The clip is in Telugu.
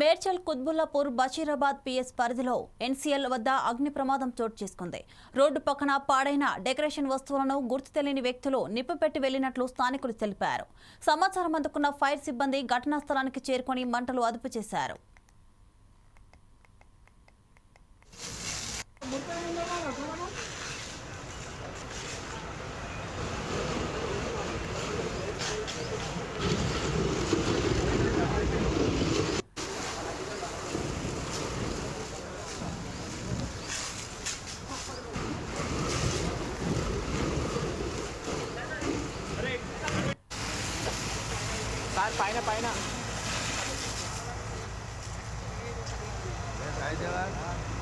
మేడ్చల్ కుత్బుల్లాపూర్ బషీరాబాద్ పిఎస్ పరిధిలో ఎన్సీఎల్ వద్ద అగ్ని ప్రమాదం చోటు చేసుకుంది. రోడ్డు పక్కన పాడైన డెకరేషన్ వస్తువులను గుర్తు తెలియని వ్యక్తులు నిప్పుపెట్టి వెళ్ళినట్లు స్థానికులు తెలిపారు. సమాచారం అందుకున్న ఫైర్ సిబ్బంది ఘటనా స్థలానికి చేరుకొని మంటలు అదుపు చేశారు. ตานไปนะไปนะไปใช้เจอ